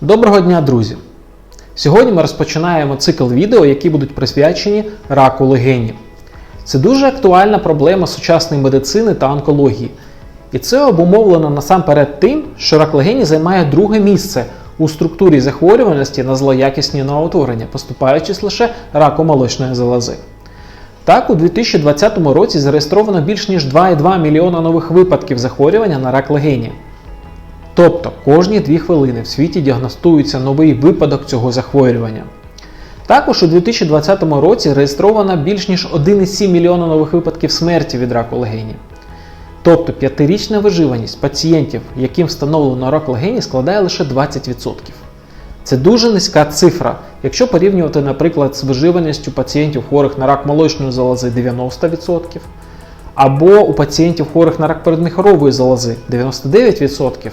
Доброго дня, друзі! Сьогодні ми розпочинаємо цикл відео, які будуть присвячені раку легенів. Це дуже актуальна проблема сучасної медицини та онкології. І це обумовлено насамперед тим, що рак легені займає друге місце у структурі захворюваності на злоякісні новоутворення, поступаючись лише раку молочної залози. Так, у 2020 році зареєстровано більш ніж 2,2 мільйона нових випадків захворювання на рак легені. Тобто кожні 2 хвилини в світі діагностується новий випадок цього захворювання. Також у 2020 році реєстровано більш ніж 1,7 мільйона нових випадків смерті від раку легені. Тобто п'ятирічна виживаність пацієнтів, яким встановлено рак легені, складає лише 20%. Це дуже низька цифра, якщо порівнювати, наприклад, з виживаністю пацієнтів хворих на рак молочної залози 90%, або у пацієнтів хворих на рак передміхорової залози 99%,